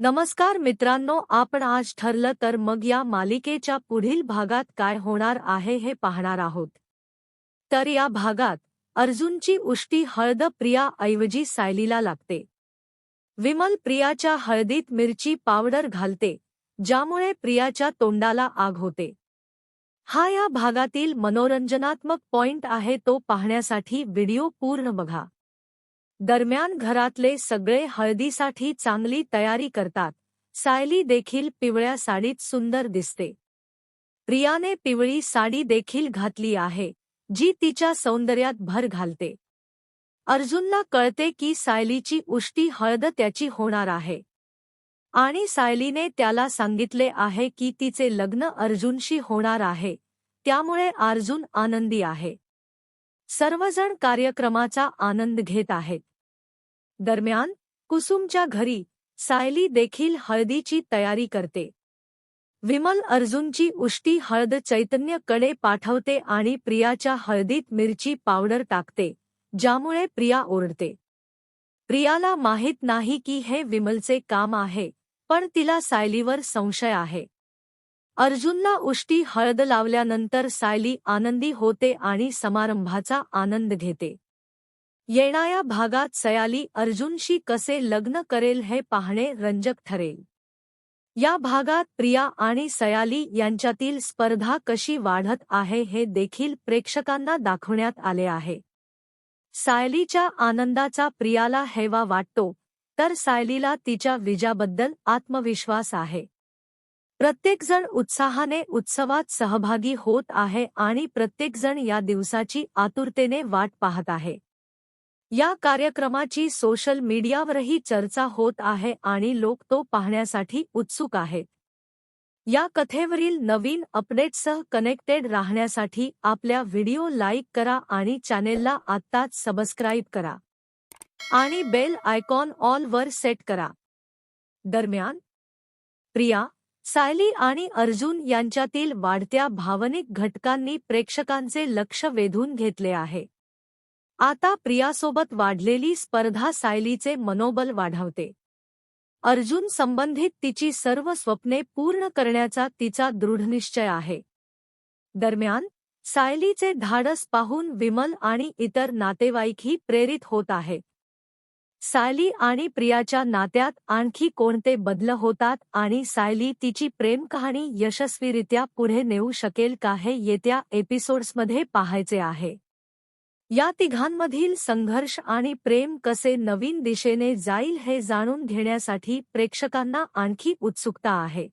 नमस्कार मित्रांनो आपण आज ठरलं तर मग या मालिकेच्या पुढील भागात काय होणार आहे हे पाहणार आहोत. तर या भागात अर्जुनची उष्टी हळद प्रिया ऐवजी सायलीला लागते. विमल प्रियाच्या हळदीत मिरची पावडर घालते ज्यामुळे प्रियाच्या तोंडाला आग होते. हा या भागातील मनोरंजनात्मक पॉइंट आहे तो पाहण्यासाठी व्हिडिओ पूर्ण बघा. दरम्यान घरातले सगळे हळदीसाठी चांगली तयारी करतात. सायली देखील पिवळ्या साडीत सुंदर दिसते. प्रियाने पिवळी साडी देखील घातली आहे जी तिच्या सौंदर्यात भर घालते. अर्जुनला कळते की सायलीची उष्टी हळद त्याची होणार आहे. आणि सायलीने त्याला सांगितले आहे की तिचे लग्न अर्जुनशी होणार आहे त्यामुळे अर्जुन आनंदी आहे. सर्वजण कार्यक्रमाचा आनंद घेत आहेत. दरम्यान कुसुमच्या घरी सायली देखील हळदीची तयारी करते. विमल अर्जुनची उष्टी हळद चैतन्यकडे पाठवते आणि प्रियाच्या हळदीत मिरची पावडर टाकते ज्यामुळे प्रिया ओरडते. प्रियाला माहीत नाही की हे विमलचे काम आहे पण तिला सायलीवर संशय आहे. अर्जुनला उष्टी हळद लावल्यानंतर सायली आनंदी होते आणि समारंभाचा आनंद घेते. येणाऱ्या भागात सयाली अर्जुनशी कसे लग्न करेल हे पाहणे रंजक ठरेल. या भागात प्रिया आणि सयाली यांच्यातील स्पर्धा कशी वाढत आहे हे देखील प्रेक्षकांना दाखवण्यात आले आहे. सायलीच्या आनंदाचा प्रियाला हेवा वाटतो तर सायलीला तिच्या विजाबद्दल आत्मविश्वास आहे. प्रत्येकजण उत्साहाने उत्सवात सहभागी होत आहे आणि प्रत्येकजण या दिवसाची आतुरतेने वाट पाहत आहे. या कार्यक्रमाची सोशल मीडियावरही चर्चा होत आहे आणि लोक तो पाहण्यासाठी उत्सुक आहेत. या कथेवरील नवीन अपडेटसह कनेक्टेड राहण्यासाठी आपल्या व्हिडिओ लाईक करा आणि चॅनेलला आत्ताच सबस्क्राईब करा. आणि बेल आयकॉन ऑल वर सेट करा. दरम्यान प्रिया सायली आणि अर्जुन यांच्यातील वाढत्या भावनिक घटकांनी प्रेक्षकांचे लक्ष वेधून घेतले आहे. आता प्रियासोबत वाढलेली स्पर्धा सायलीचे मनोबल वाढवते. अर्जुन संबंधित तिची सर्व स्वप्ने पूर्ण करण्याचा तिचा दृढनिश्चय आहे. दरम्यान सायलीचे धाडस पाहून विमल आणि इतर नातेवाईकही प्रेरित होत आहेत सायली आणि प्रियाच्या नात्यात आणखी कोणते बदल होतात आणि सायली तिची प्रेम कहाणी यशस्वीरित्या पुढे नेऊ शकेल का हे येत्या एपिसोड्समध्ये पाहायचे आहे. या तिघांमधील संघर्ष आणि प्रेम कसे नवीन दिशेने जाईल हे जाणून घेण्यासाठी प्रेक्षकांना आणखी उत्सुकता आहे.